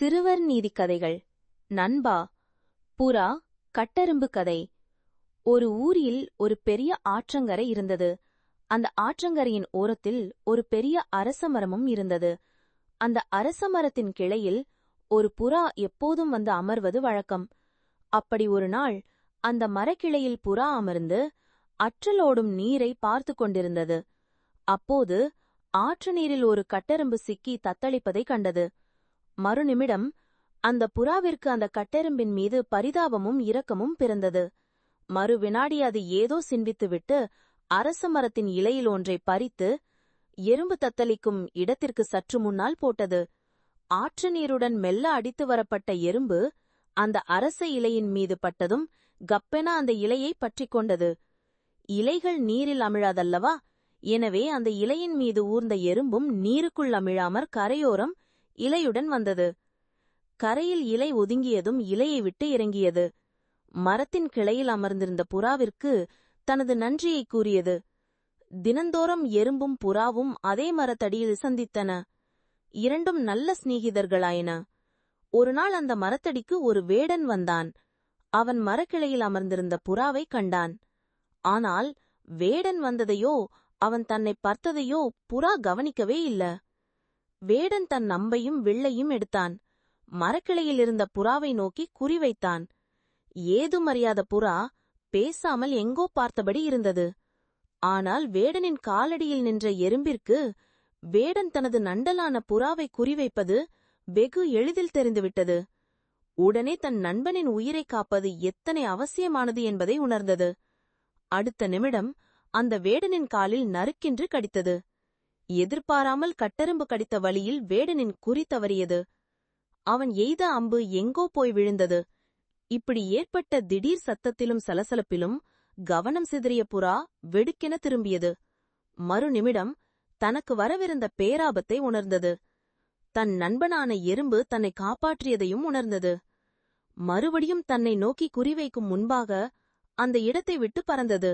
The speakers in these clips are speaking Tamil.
சிறுவர் நீதி கதைகள். நண்பா புறா கட்டெறும்பு கதை. ஒரு ஊரில் ஒரு பெரிய ஆற்றங்கரை இருந்தது. அந்த ஆற்றங்கரையின் ஓரத்தில் ஒரு பெரிய அரச மரமும் இருந்தது. அந்த அரச மரத்தின் கிளையில் ஒரு புறா எப்போதும் வந்து அமர்வது வழக்கம். அப்படி ஒரு நாள் அந்த மரக்கிளையில் புறா அமர்ந்து அற்றலோடும் நீரை பார்த்து கொண்டிருந்தது. அப்போது ஆற்று நீரில் ஒரு கட்டெரும்பு சிக்கி தத்தளிப்பதைக் கண்டது. மறுநிமிடம் அந்த புறாவிற்கு அந்த கட்டெறும்பின் மீது பரிதாபமும் இரக்கமும் பிறந்தது. மறு வினாடி அது ஏதோ சிந்தித்துவிட்டு அரச மரத்தின் இலையில் ஒன்றை பறித்து எறும்பு தத்தளிக்கும் இடத்திற்கு சற்று முன்னால் போட்டது. ஆற்று நீருடன் மெல்ல அடித்து வரப்பட்ட எறும்பு அந்த அரச இலையின் மீது பட்டதும் கப்பென அந்த இலையை பற்றிக் கொண்டது. இலைகள் நீரில் அமிழாதல்லவா? எனவே அந்த இலையின் மீது ஊர்ந்த எறும்பும் நீருக்குள் அமிழாமற் கரையோரம் இலையுடன் வந்தது. கரையில் இலை ஒதுங்கியதும் இலையை விட்டு இறங்கியது. மரத்தின் கிளையில் அமர்ந்திருந்த புறாவிற்கு தனது நன்றியை கூறியது. தினந்தோறும் எறும்பும் புறாவும் அதே மரத்தடியில் சந்தித்தன. இரண்டும் நல்ல சிநேகிதர்களாயின. ஒருநாள் அந்த மரத்தடிக்கு ஒரு வேடன் வந்தான். அவன் மரக்கிளையில் அமர்ந்திருந்த புறாவை கண்டான். ஆனால் வேடன் வந்ததையோ அவன் தன்னை பார்த்ததையோ புறா கவனிக்கவே இல்ல. வேடன் தன் நம்பையும் வில்லையும் எடுத்தான். மரக்கிளையில் இருந்த புறாவை நோக்கி குறிவைத்தான். ஏதும் அறியாத புறா பேசாமல் எங்கோ பார்த்தபடி இருந்தது. ஆனால் வேடனின் காலடியில் நின்ற எறும்பிற்கு வேடன் தனது நண்டலான புறாவை குறிவைப்பது வெகு எளிதில் தெரிந்துவிட்டது. உடனே தன் நண்பனின் உயிரை காப்பது எத்தனை அவசியமானது என்பதை உணர்ந்தது. அடுத்த நிமிடம் அந்த வேடனின் காலில் நறுக்கென்று கடித்தது. எதிர்பாராமல் கட்டரும்பு கடித்த வழியில் வேடனின் குறி தவறியது. அவன் எய்த அம்பு எங்கோ போய் விழுந்தது. இப்படி ஏற்பட்ட திடீர் சத்தத்திலும் சலசலப்பிலும் கவனம் சிதறிய புறா வெடுக்கென திரும்பியது. மறுநிமிடம் தனக்கு வரவிருந்த பேராபத்தை உணர்ந்தது. தன் நண்பனான எறும்பு தன்னை காப்பாற்றியதையும் உணர்ந்தது. மறுபடியும் தன்னை நோக்கி குறிவைக்கும் முன்பாக அந்த இடத்தை விட்டு பறந்தது.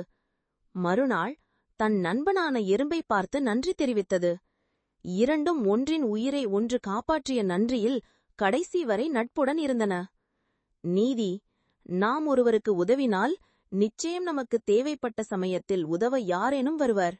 மறுநாள் தன் நண்பனான எறும்பை பார்த்து நன்றி தெரிவித்தது. இரண்டும் ஒன்றின் உயிரை ஒன்று காப்பாற்றிய நன்றியில் கடைசி வரை நட்புடன் இருந்தன. நீதி நாம் ஒருவருக்கு உதவினால் நிச்சயம் நமக்கு தேவைப்பட்ட சமயத்தில் உதவ யாரேனும் வருவர்.